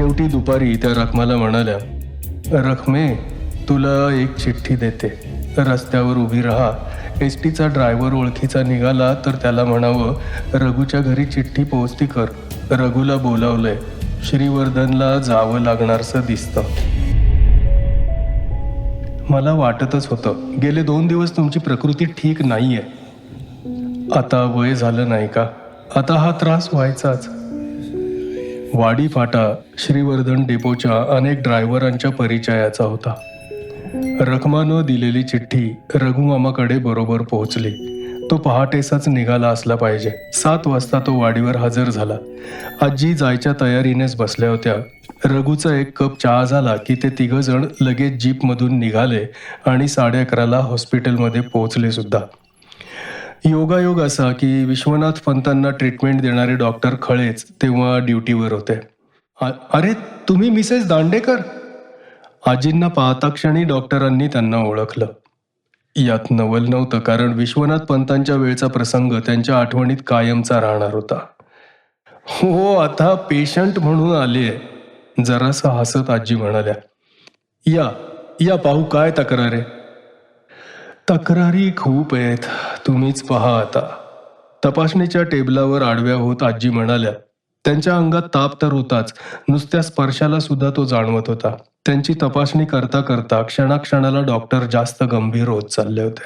शेवटी दुपारी त्या रखमाला म्हणाल्या रखमे तुला एक चिठ्ठी देते. रस्त्यावर उभी राहा. एस टीचा ड्रायव्हर ओळखीचा निघाला तर त्याला म्हणावं रघूच्या घरी चिठ्ठी पोहोचती कर. रघूला बोलावलंय. श्रीवर्धनला जावं लागणारसं दिसतं. मला वाटतच होतं गेले दोन दिवस तुमची प्रकृती ठीक नाही आहे आता वय झालं नाही का? आता हा त्रास व्हायचाच. वाडी फाटा श्रीवर्धन डेपोच्या अनेक ड्रायव्हरांच्या परिचयाचा होता. रखमानं दिलेली चिठ्ठी रघुमामाकडे बरोबर पोहोचली. तो पहाटेसाच निघाला असला पाहिजे. सात वाजता तो वाडीवर हजर झाला. आजी जायच्या तयारीनेच बसल्या होत्या. रघुचा एक कप चहा झाला की ते तिघ जण लगेच जीपमधून निघाले आणि साडे अकराला हॉस्पिटलमध्ये पोहोचले सुद्धा. योगायोग असा की विश्वनाथ पंतांना ट्रीटमेंट देणारे डॉक्टर खळेच तेव्हा ड्युटीवर होते. अरे तुम्ही मिसेस दांडेकर? आजींना पाहता क्षणी डॉक्टरांनी त्यांना ओळखलं. यात नवल नव्हतं कारण विश्वनाथ पंतांच्या वेळचा प्रसंग त्यांच्या आठवणीत कायमचा राहणार होता. हो आता पेशंट म्हणून आले आहे जरासं हसत आजी म्हणाल्या या या पाहू काय तक्रार आहे? तक्रारी खूप आहेत. तुम्हीच पहा आता. तपासणीच्या टेबलावर आडव्या होत आजी म्हणाल्या त्यांच्या अंगात ताप तर होताच. नुसत्या स्पर्शाला सुद्धा तो जाणवत होता. त्यांची तपासणी करता करता क्षणाक्षणाला डॉक्टर जास्त गंभीर होत चालले होते.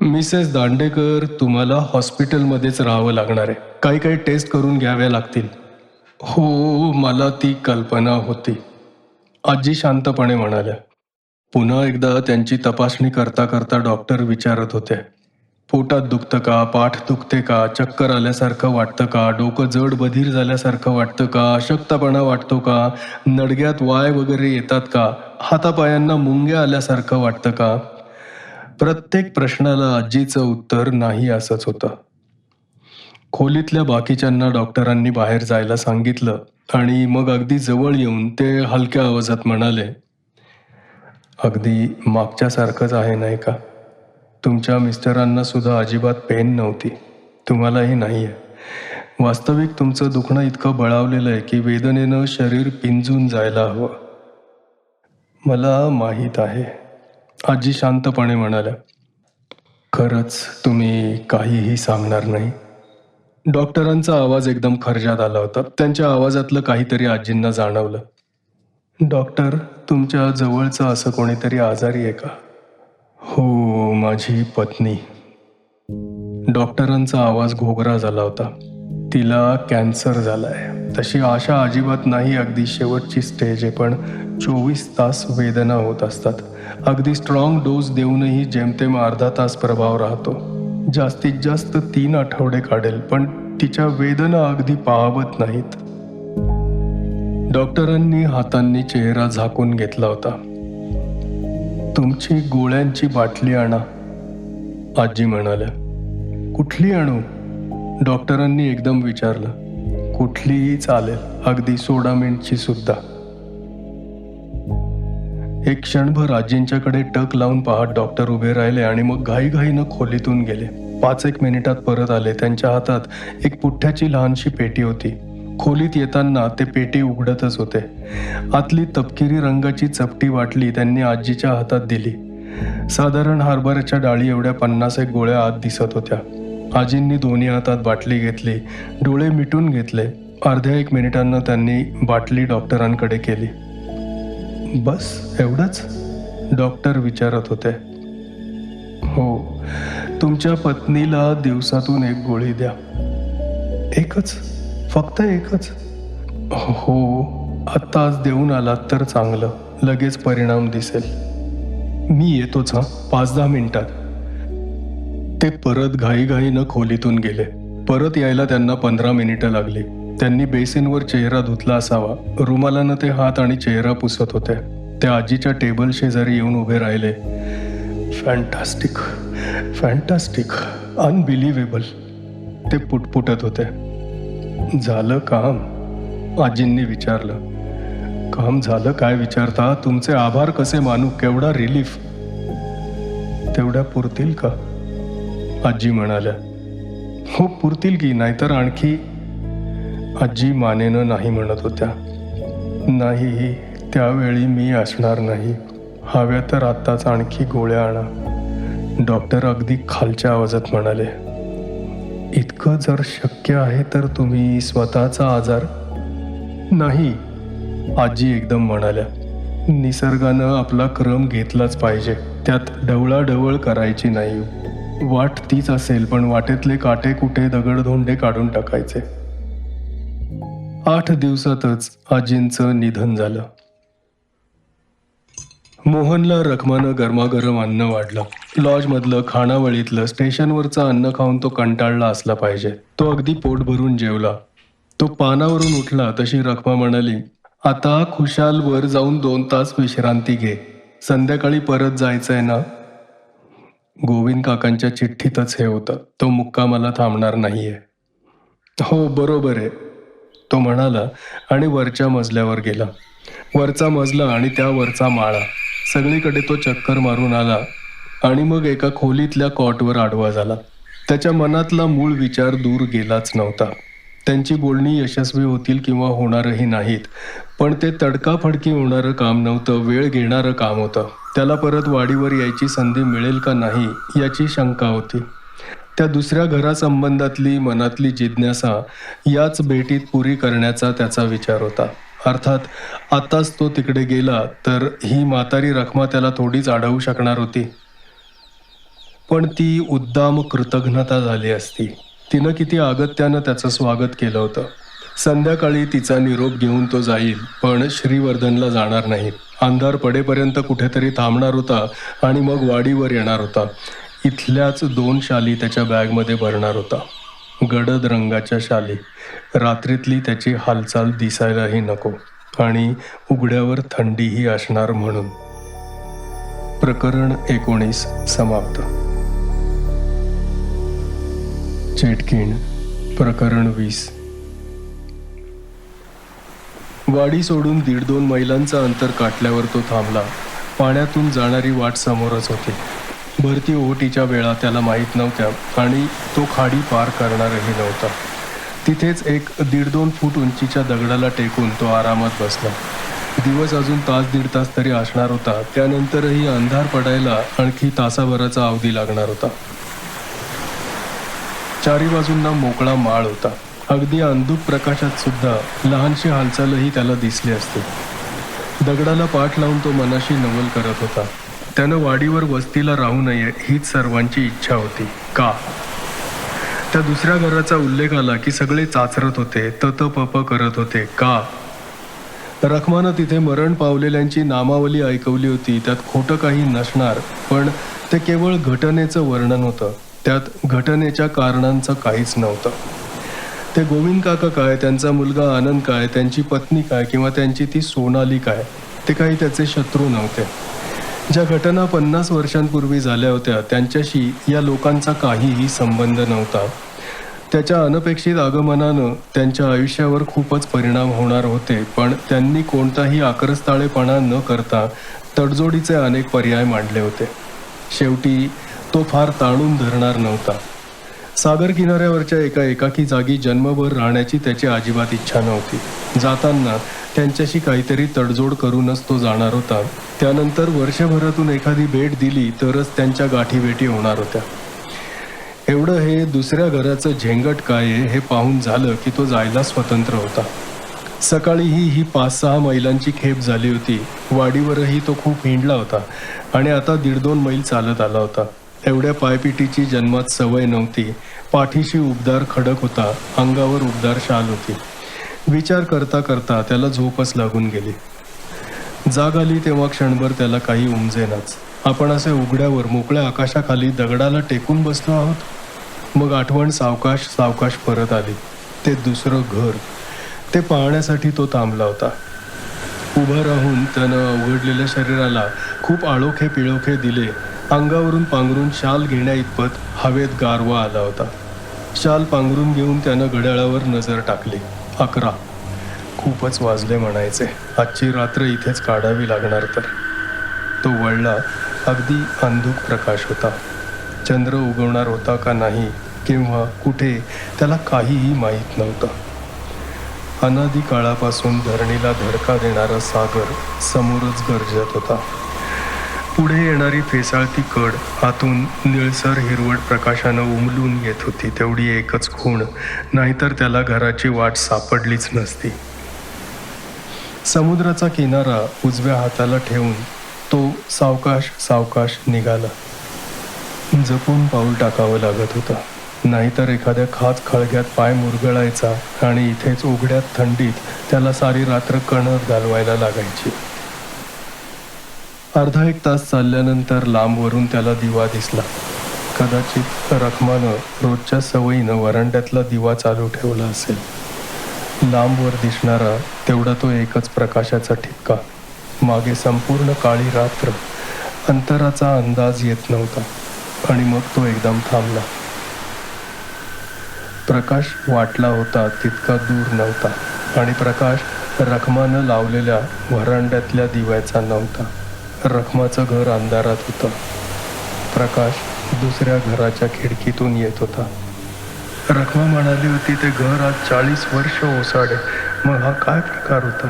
मिसेस दांडेकर तुम्हाला हॉस्पिटलमध्येच राहावं लागणार आहे. काही काही टेस्ट करून घ्याव्या लागतील. हो मला ती कल्पना होती. आजी शांतपणे म्हणाल्या पुन्हा एकदा त्यांची तपासणी करता करता डॉक्टर विचारत होते. पोटात दुखतं का? पाठ दुखते का? चक्कर आल्यासारखं वाटतं का? डोकं जड बधीर झाल्यासारखं वाटतं का? अशक्तपणा वाटतो का? नडग्यात वाय वगैरे येतात का? हातापायांना मुंग्या आल्यासारखं वाटतं का? प्रत्येक प्रश्नाला आजीचं उत्तर नाही असंच होतं. खोलीतल्या बाकीच्यांना डॉक्टरांनी बाहेर जायला सांगितलं आणि मग अगदी जवळ येऊन ते हलक्या आवाजात म्हणाले अगदी मागच्यासारखंच आहे नाही का? तुमच्या मिस्टरांना सुद्धा अजिबात पेन नव्हती. तुम्हालाही नाही आहे वास्तविक तुमचं दुखणं इतकं बळावलेलं आहे की वेदनेनं शरीर पिंजून जायला हवं. मला माहीत आहे. आजी शांतपणे म्हणाल्या खरंच तुम्ही काहीही सांगणार नाही. डॉक्टरांचा आवाज एकदम खर्जात आला होता. त्यांच्या आवाजातलं काहीतरी आजींना जाणवलं. डॉक्टर तुमच्या जवळचं असं कोणीतरी आजारी आहे का? हो माझी पत्नी. डॉक्टरांचा आवाज घोगरा झाला होता. तिला कॅन्सर झालाय. तशी आशा अजिबात नाही अगदी शेवटची स्टेज आहे पण चोवीस तास वेदना होत असतात. अगदी स्ट्रॉंग डोस देऊनही जेमतेम अर्धा तास प्रभाव राहतो. जास्तीत जास्त तीन आठवडे काढेल पण तिच्या वेदना अगदी पाहवत नाहीत. डॉक्टरांनी हातांनी चेहरा झाकून घेतला होता. तुमची गोळ्यांची बाटली आणा आजी म्हणाल्या. कुठली आणू? डॉक्टरांनी एकदम विचारलं. कुठलीही चालेल अगदी सोडा मिनिटची सुद्धा. एक क्षणभर आजींच्याकडे टक लावून पाहत डॉक्टर उभे राहिले आणि मग घाईघाईनं खोलीतून गेले. पाच एक मिनिटात परत आले. त्यांच्या हातात एक पुठ्ठ्याची लहानशी पेटी होती. खोलीत येताना ते पेटी उघडतच होते. आतली तपकिरी रंगाची चपटी वाटली त्यांनी आजीच्या हातात दिली. साधारण हरभऱ्याच्या डाळी एवढ्या पन्नास एक गोळ्या आत दिसत होत्या. आजींनी दोन्ही हातात बाटली घेतली डोळे मिटून घेतले. अर्ध्या एक मिनिटांना त्यांनी बाटली डॉक्टरांकडे केली. बस एवढंच? डॉक्टर विचारत होते. हो तुमच्या पत्नीला दिवसातून एक गोळी द्या. एकच? फक्त एकच. हो आत्ता आज देऊन आलात तर चांगलं. लगेच परिणाम दिसेल. मी येतोच हा. पाच दहा मिनिटात. ते परत घाईघाईनं खोलीतून गेले. परत यायला त्यांना पंधरा मिनिटं लागली. त्यांनी बेसिनवर चेहरा धुतला असावा. रुमालानं ते हात आणि चेहरा पुसत होते. त्या आजीच्या टेबल शेजारी येऊन उभे राहिले. फॅन्टास्टिक फॅन्टास्टिक अनबिलिव्हेबल ते पुटपुटत होते. झालं काम. आजींनी विचारलं काम झालं काय विचारता? तुमचे आभार कसे मानू? केवढा रिलीफ तेवढ्या पुरतील का? आजी म्हणाल्या हो पुरतील की नाहीतर आणखी आजी मानेनं नाही म्हणत होत्या. नाही त्यावेळी मी असणार नाही. हव्या तर आत्ताच आणखी गोळ्या आणा. डॉक्टर अगदी खालच्या आवाजात म्हणाले इतकं जर शक्य आहे तर तुम्ही स्वतःचा आजार नाही आजी एकदम म्हणाल्या. निसर्गानं आपला क्रम घेतलाच पाहिजे. त्यात ढवळाढवळ करायची नाही. वाट तीच असेल पण वाटेतले काटे कुठे दगडधोंडे काढून टाकायचे? आठ दिवसातच आजींचं निधन झालं. मोहनला रखमानं गरमागरम अन्न वाढलं. लॉजमधलं खानावळीतलं स्टेशनवरचं अन्न खाऊन तो कंटाळला असला पाहिजे. तो अगदी पोट भरून जेवला. तो पानावरून उठला तशी रखमा म्हणाली आता खुशालवर जाऊन दोन तास विश्रांती घे. संध्याकाळी परत जायचंय ना? गोविंद काकांच्या चिठ्ठीतच हे होतं. तो मुक्कामाला थांबणार नाहीये. हो बरोबर आहे तो म्हणाला आणि वरच्या मजल्यावर गेला. वरचा मजला आणि त्या वरचा माळा. सगळीकडे तो चक्कर मारून आला. आणि मग एका खोलीतल्या कॉटवर आडवा झाला. त्याच्या मनातला मूळ विचार दूर गेलाच नव्हता. त्यांची बोलणी यशस्वी होतील किंवा होणारही नाहीत पण ते तडकाफडकी होणारं काम नव्हतं वेळ घेणारं काम होतं. त्याला परत वाडीवर यायची संधी मिळेल का नाही याची शंका होती. त्या दुसऱ्या घरासंबंधातली मनातली जिज्ञासा याच भेटीत पुरी करण्याचा त्याचा विचार होता. अर्थात आताच तो तिकडे गेला तर ही म्हातारी रखमा त्याला थोडीच अडवू शकणार होती. पण ती उद्दाम कृतघ्नता झाली असती. तिनं किती अगत्यानं त्याचं स्वागत केलं होतं. संध्याकाळी तिचा निरोप घेऊन तो जाईल पण श्रीवर्धनला जाणार नाही. अंधार पडेपर्यंत कुठेतरी थांबणार होता आणि मग वाडीवर येणार होता. इथल्याच दोन शाली त्याच्या बॅगमध्ये भरणार होता. गडद रंगाच्या शाली. रात्रीतली त्याची हालचाल दिसायलाही नको. आणि उघड्यावर थंडीही असणार म्हणून. प्रकरण एकोणीस समाप्त. चेटकीण प्रकरण वीस. वाडी सोडून दीड दोन मैलांचं अंतर काटल्यावर तो थांबला. पाण्यातून जाणारी वाट समोरच होती. भरती ओहोटीच्या वेळा त्याला माहीत नव्हत्या आणि तो खाडी पार करणारही नव्हता. तिथेच एक दीड दोन फूट उंचीच्या दगडाला टेकून तो आरामात बसला. दिवस अजून तास दीड तास तरी असणार होता. त्यानंतरही अंधार पडायला आणखी तासाभराचा अवधी लागणार होता. चारी बाजूंना मोकळा माळ होता. अगदी अंधुक प्रकाशात सुद्धा लहानशी हालचालही त्याला दिसली असते. दगडाला पाठ लावून तो मनाशी नवल करत होता. त्यानं वाडीवर वस्तीला राहू नये हीच सर्वांची इच्छा होती. का? त्या दुसऱ्या घराचा उल्लेख आला की सगळे चाचरत होते तत पप करत होते. का? रखमानं तिथे मरण पावलेल्यांची नामावली ऐकवली होती. त्यात खोटं काही नसणार पण ते केवळ घटनेचं वर्णन होतं. त्यात घटनेच्या कारणांचं काहीच नव्हतं. ते गोविंद काका काय त्यांचा मुलगा आनंद काय त्यांची पत्नी काय किंवा त्यांची ती सोनाली काय ते काही त्याचे शत्रू नव्हते. ज्या घटना पन्नास वर्षांपूर्वी झाल्या होत्या त्यांच्याशी या लोकांचा काहीही संबंध नव्हता. त्याच्या अनपेक्षित आगमनानं त्यांच्या आयुष्यावर खूपच परिणाम होणार होते पण त्यांनी कोणताही आक्रस्ताळेपणा न करता तडजोडीचे अनेक पर्याय मांडले होते. शेवटी तो फार ताणून धरणार नव्हता. सागर किनाऱ्यावरच्या एका एकाकी जागी जन्मभर राहण्याची त्याची अजिबात इच्छा नव्हती. जाताना त्यांच्याशी काहीतरी तडजोड करूनच तो जाणार होता. त्यानंतर वर्षभरातून एखादी भेट दिली तरच त्यांच्या गाठीभेटी होणार होत्या. एवढं हे दुसऱ्या घराचं झेंगट काय आहे हे पाहून झालं की तो जायला स्वतंत्र होता. सकाळीही ही पाच सहा मैलांची खेप झाली होती. वाडीवरही तो खूप हिंडला होता आणि आता दीड दोन मैल चालत आला होता. एवढ्या पायपिटीची जन्मात सवय नव्हती. पाठीशी उबदार खडक होता अंगावर उबदार शाल होती. विचार करता करता त्याला झोपच लागून गेली. जाग आली तेव्हा क्षणभर त्याला काही उमजेनाच. आपण असे उघड्यावर मोकळ्या आकाशाखाली दगडाला टेकून बसलो आहोत? मग आठवण सावकाश सावकाश परत आली. ते दुसरं घर. ते पाहण्यासाठी तो थांबला होता. उभं राहून त्यानं उघडलेल्या शरीराला खूप आळोखे पिळोखे दिले. अंगावरून पांघरून शाल घेण्या इतपत हवेत गारवा आला होता. शाल पांघरून घेऊन त्यानं घड्याळावर नजर टाकली. अकरा. खूपच वाजले म्हणायचे. आजची रात्र इथेच काढावी लागणार तर. तो वळला. अगदी अंधुक प्रकाश होता. चंद्र उगवणार होता का नाही किंवा कुठे त्याला काहीही माहीत नव्हतं. अनादी काळापासून धरणीला धडका देणारा सागर समोरच गरजत होता. पुढे येणारी फेसाळती कड आतून निळसर हिरवट प्रकाशानं उमलून येत होती. तेवढी एकच खूण. नाहीतर त्याला घराची वाट सापडलीच नसती. समुद्राचा किनारा उजव्या हाताला ठेवून तो सावकाश सावकाश निघाला. जपून पाऊल टाकावं लागत होतं. नाहीतर एखाद्या खाच खळग्यात पाय मुरगळायचा आणि इथेच उघड्यात थंडीत त्याला सारी रात्र कणर घालवायला लागायची. अर्धा एक तास चालल्यानंतर लांबवरून त्याला दिवा दिसला. कदाचित रखमानं रोजच्या सवयीनं वरांड्यातला दिवा चालू ठेवला असेल. लांबवर दिसणारा तेवढा तो एकच प्रकाशाचा ठिपका. मागे संपूर्ण काळी रात्र. अंतराचा अंदाज येत नव्हता. आणि मग तो एकदम थांबला. प्रकाश वाटला होता तितका दूर नव्हता. आणि प्रकाश रखमानं लावलेल्या वरांड्यातल्या दिव्याचा नव्हता. रखमाचं घर अंधारात होतं. प्रकाश दुसऱ्या घराच्या खिडकीतून येत होता. रखमा म्हणाली होती ते घर आज चाळीस वर्ष ओसाडे. मग हा काय प्रकार होता?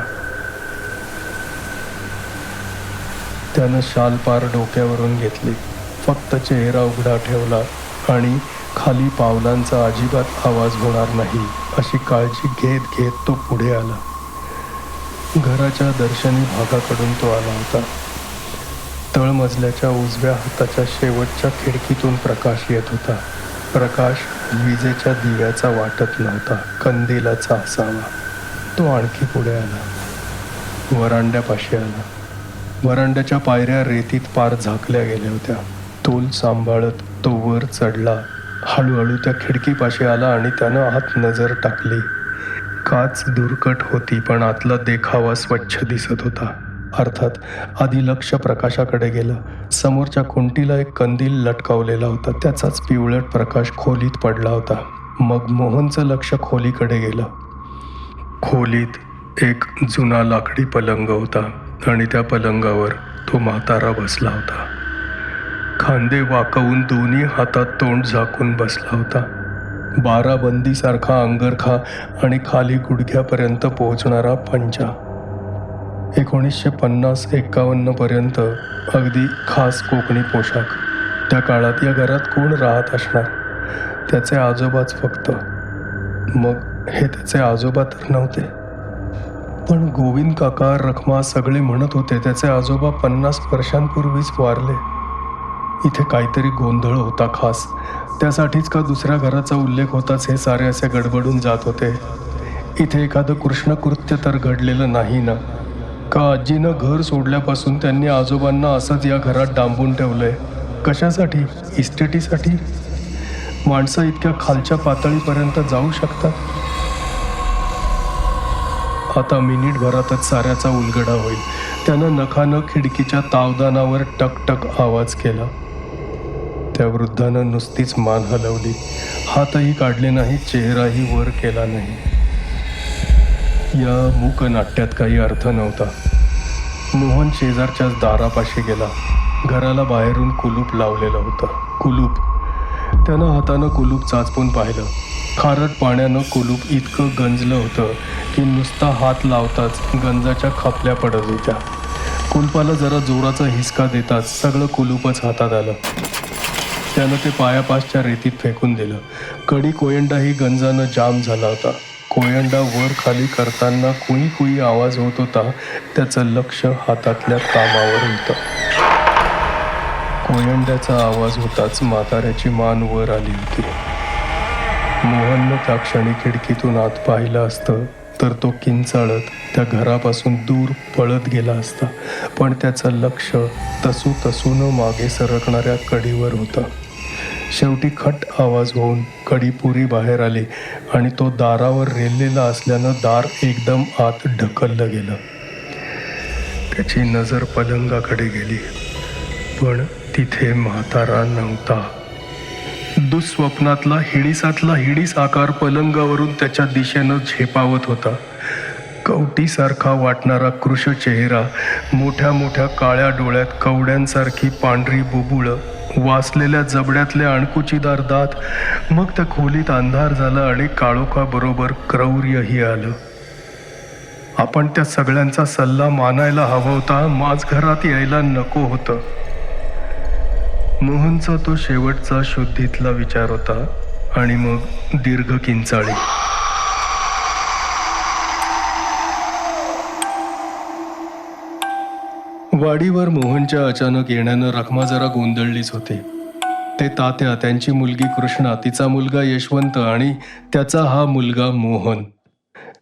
त्यानं शाल पार डोक्यावरून घेतली. फक्त चेहरा उघडा ठेवला आणि खाली पावलांचा अजिबात आवाज होणार नाही अशी काळजी घेत घेत तो पुढे आला. घराच्या दर्शनी भागाकडून तो आला होता. तळमजल्याच्या उजव्या हाताच्या शेवटच्या खिडकीतून प्रकाश येत होता. प्रकाश विजेच्या दिव्याचा वाटत नव्हता. कंदिलाचा असावा तो आणखी पुढे आला. वरांड्यापाशी आला. वरांड्याच्या पायऱ्या रेतीत पार झाकल्या गेल्या होत्या. तोल सांभाळत तो वर चढला. हळूहळू त्या खिडकीपाशी आला आणि त्यानं आत नजर टाकली. काच दुर्कट होती पण आतला देखावा स्वच्छ दिसत होता. अर्थात आधी लक्ष प्रकाशाकडे गेलं. समोरच्या खुंटीला एक कंदील लटकावलेला होता. त्याचाच पिवळट प्रकाश खोलीत पडला होता. मग मोहनचं लक्ष खोलीकडे गेलं. खोलीत एक जुना लाकडी पलंग होता आणि त्या पलंगावर तो म्हातारा बसला होता. खांदे वाकवून दोन्ही हातात तोंड झाकून बसला होता. बाराबंदीसारखा अंगरखा आणि खाली गुडघ्यापर्यंत पोहोचणारा पंजा. एकोणीसशे पन्नास एक्कावन्न पर्यंत अगदी खास कोकणी पोशाख. त्या काळात या घरात कोण राहत असणार? त्याचे आजोबाच फक्त. मग हे त्याचे आजोबा तर नव्हते. पण गोविंद काका रखमा सगळे म्हणत होते त्याचे आजोबा पन्नास वर्षांपूर्वीच वारले. इथे काहीतरी गोंधळ होता खास. त्यासाठीच का दुसऱ्या घराचा उल्लेख होताच हे सारे असे गडबडून जात होते? इथे एखादं कृष्णकृत्य तर घडलेलं नाही ना? का आजीनं घर सोडल्यापासून त्यांनी आजोबांना असंच या घरात डांबून ठेवलंय? कशासाठी? इस्टेटीसाठी? माणसं इतक्या खालच्या पातळीपर्यंत जाऊ शकतात? आता मिनिटभरातच साऱ्याचा उलगडा होईल. त्यानं नखानं खिडकीच्या तावदानावर टकटक आवाज केला. त्या वृद्धानं नुसतीच मान हलवली. हातही काढले नाही चेहराही वर केला नाही. या मूक नाट्यात काही अर्थ नव्हता. मोहन शेजारच्याच दारापाशी गेला. घराला बाहेरून कुलूप लावलेलं होतं. कुलूप. त्यानं हातानं कुलूप चाचपून पाहिलं. खारट पाण्यानं कुलूप इतकं गंजलं होतं की नुसता हात लावताच गंजाच्या खपल्या पडत होत्या. कुलपाला जरा जोराचा हिसका देताच सगळं कुलूपच हातात आलं. त्यानं ते पायापासच्या रेतीत फेकून दिलं. कडी कोयंडाही गंजानं जाम झाला होता. कोयंडा वर खाली करताना कुई कुई आवाज होत होता त्याचं लक्ष हातातल्या कामावर होतं. कोयंड्याचा आवाज होताच म्हाताऱ्याची मान वर आली होती. मोहननं त्या क्षणी खिडकीतून आत पाहिलं असतं तर तो किंचाळत त्या घरापासून दूर पळत गेला असता. पण त्याचं लक्ष तसू तसून मागे सरकणाऱ्या कडीवर होतं. शेवटी खट आवाज होऊन कडीपुरी बाहेर आली आणि तो दारावर रेललेला असल्यानं दार एकदम आत ढकललं गेलं. त्याची नजर पलंगाकडे गेली. पण तिथे म्हातारा नव्हता. दुःस्वप्नातला हिडीसातला हिडीस आकार पलंगावरून त्याच्या दिशेनं झेपावत होता. कवटीसारखा वाटणारा कृष चेहरा मोठ्या मोठ्या काळ्या डोळ्यात कवड्यांसारखी पांढरी बुबुळं वासलेल्या जबड्यातले अणकुचीदार दात. मग त्या खोलीत अंधार झाला आणि काळोखाबरोबर क्रौर्यही आलं. आपण त्या सगळ्यांचा सल्ला मानायला हवा होता. माझ घरात यायला नको होतं. मोहनचा तो शेवटचा शुद्धीतला विचार होता आणि मग दीर्घ किंचाळी. वाडीवर मोहनच्या अचानक येण्यानं रखमा जरा गोंधळलीच होती. ते तात्या त्यांची मुलगी कृष्णा तिचा मुलगा यशवंत आणि त्याचा हा मुलगा मोहन.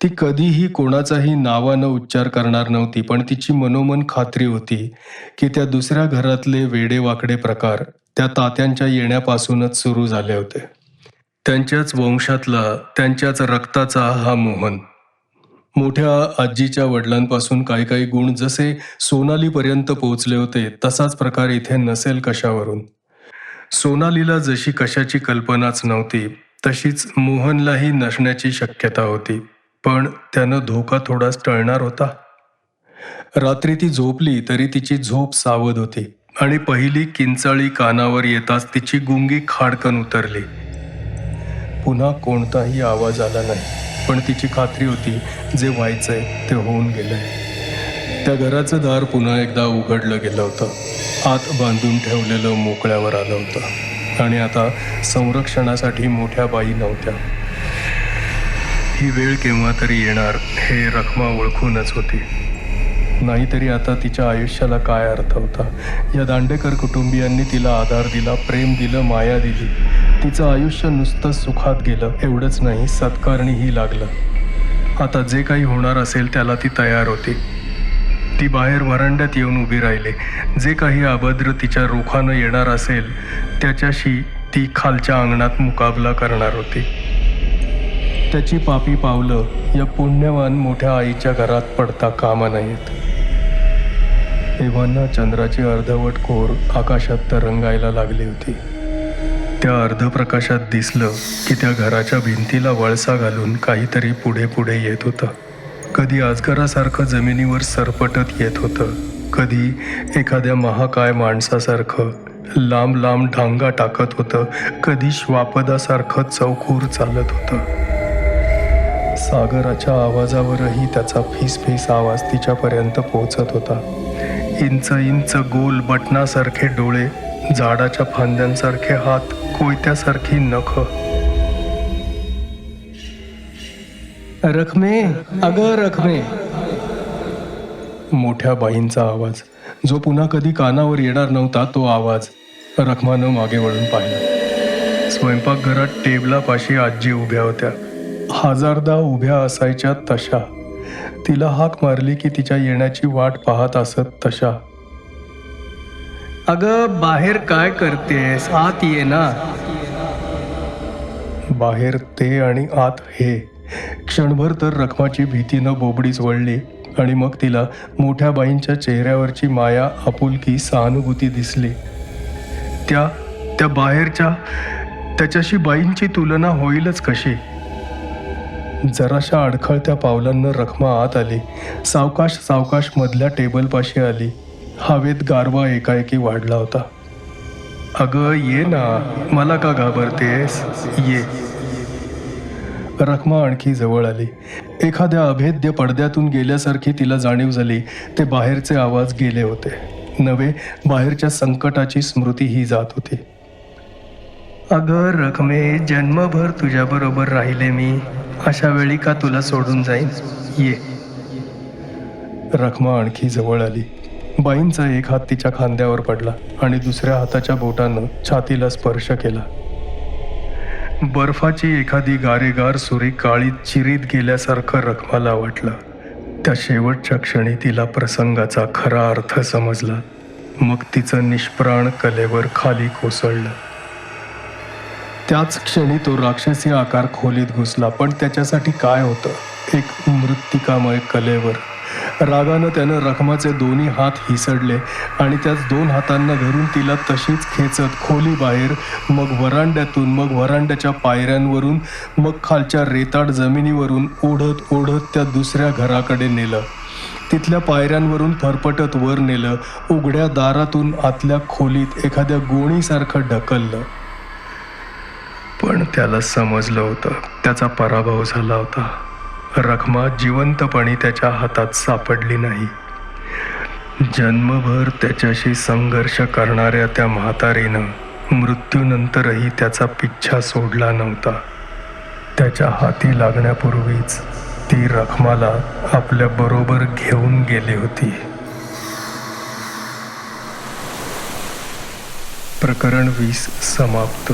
ती कधीही कोणाचाही नावानं उच्चार करणार नव्हती पण तिची मनोमन खात्री होती की त्या दुसऱ्या घरातले वेडेवाकडे प्रकार त्या तात्यांच्या येण्यापासूनच सुरू झाले होते. त्यांच्याच वंशातला त्यांच्याच रक्ताचा हा मोहन. मोठ्या आजीच्या वडिलांपासून काही काही गुण जसे सोनालीपर्यंत पोहोचले होते तसाच प्रकार इथे नसेल कशावरून. सोनालीला जशी कशाची कल्पनाच नव्हती तशीच मोहनलाही नसण्याची शक्यता होती. पण त्यानं धोका थोडाच टळणार होता. रात्री ती झोपली तरी तिची झोप सावध होती आणि पहिली किंचाळी कानावर येताच तिची गुंगी खाडकन उतरली. पुन्हा कोणताही आवाज आला नाही. पण तिची खात्री होती जे व्हायचं आहे ते होऊन गेलंय. त्या घराचं दार पुन्हा एकदा उघडलं गेलं होतं. आत बांधून ठेवलेलं मोकळ्यावर आलं होतं. आणि आता संरक्षणासाठी मोठ्या बाई नव्हत्या. ही वेळ केव्हा तरी येणार हे रखमा ओळखूनच होती. नाहीतरी आता तिच्या आयुष्याला काय अर्थ होता? या दांडेकर कुटुंबियांनी तिला आधार दिला प्रेम दिलं माया दिली. तिचं आयुष्य नुसतं सुखात गेलं एवढंच नाही सत्कारणीही लागलं. आता जे काही होणार असेल त्याला ती तयार होती. ती बाहेर वरांड्यात येऊन उभी राहिली. जे काही अभद्र तिच्या रोखानं येणार असेल त्याच्याशी ती खालच्या अंगणात मुकाबला करणार होती. त्याची पापी पावलं या पुण्यवान मोठ्या आईच्या घरात पडता कामा नाहीत एव्हाना चंद्राची अर्धवट कोर आकाशात तरंगायला लागली होती. त्या अर्धप्रकाशात दिसलं की त्या घराच्या भिंतीला वळसा घालून काहीतरी पुढे पुढे येत होतं. कधी आजगरासारखं जमिनीवर सरपटत येत होतं. कधी एखाद्या महाकाय माणसासारखं लांब लांब ढांगा टाकत होतं. कधी श्वापदासारखं चौखूर चालत होतं. सागराच्या आवाजावरही त्याचा फिसफिस आवाज तिच्यापर्यंत पोहोचत होता. इंच इंच गोल बटणासारखे डोळे झाडाच्या फांद्यांसारखे हात कोयत्यासारखी नख. रखमे अग रखमे. मोठ्या बाईंचा आवाज. जो पुन्हा कधी कानावर येणार नव्हता तो आवाज. रखमानं मागे वळून पाहिला. स्वयंपाकघरात टेबलापाशी आजी उभ्या होत्या. हजारदा उभ्या असायच्या तशा. तिला हाक मारली की तिच्या येण्याची वाट पाहत असत तशा. अगं बाहेर काय करतेस? आत ये ना. बाहेर ते आणि आत हे. क्षणभर तर रखमाची भीतीनं बोबडीच वळली आणि मग तिला मोठ्या बाईंच्या चेहऱ्यावरची माया आपुलकी सहानुभूती दिसली. त्या त्या बाहेरच्या त्याच्याशी बाईंची तुलना होईलच कशी? जराशा अडखळत्या पावलांना रखमा आत आली. सावकाश सावकाश मधल्या टेबलपाशी आली. हवेत गारवा एकाएकी वाढला होता. अगं ये ना. मला का घाबरतेस? ये. रखमा आणखी जवळ आली. एखाद्या अभेद्य पडद्यातून गेल्यासारखी तिला जाणीव झाली. ते बाहेरचे आवाज गेले होते. नवे बाहेरच्या संकटाची स्मृती ही जात होती. अगं रखमे जन्मभर तुझ्याबरोबर राहिले मी. अशा वेळी का तुला सोडून जाईन? ये. रखमा आणखी जवळ आली. बाईंचा एक हात तिच्या खांद्यावर पडला आणि दुसऱ्या हाताच्या बोटानं छातीला स्पर्श केला. बर्फाची एखादी गारेगार सुरी काळीत चिरीत गेल्यासारखं रखमाला वाटलं. त्या शेवटच्या क्षणी तिला प्रसंगाचा खरा अर्थ समजला. मग तिचं निष्प्राण कलेवर खाली कोसळलं. त्याच क्षणी तो राक्षसी आकार खोलीत घुसला पण त्याच्यासाठी काय होतं? एक मृत्तिकामय कलेवर. रागानं त्यानं रखमाचे दोन्ही हात हिसडले आणि त्याच दोन हातांना धरून तिला तशीच खेचत खोली बाहेर मग वरांड्यातून मग वरांड्याच्या पायऱ्यांवरून मग खालच्या रेताड जमिनीवरून ओढत ओढत त्या दुसऱ्या घराकडे नेलं. तिथल्या पायऱ्यांवरून फरफटत वर नेलं उघड्या दारातून आतल्या खोलीत एखाद्या गोणीसारखं ढकललं. पण त्याला समजलं होतं त्याचा पराभव झाला होता. रखमा जिवंतपणी त्याच्या हातात सापडली नाही. जन्मभर त्याच्याशी संघर्ष करणाऱ्या त्या म्हातारीनं मृत्यूनंतरही त्याचा पिच्छा सोडला नव्हता. त्याच्या हाती लागण्यापूर्वीच ती रखमाला आपल्या बरोबर घेऊन गेली होती. प्रकरण वीस समाप्त.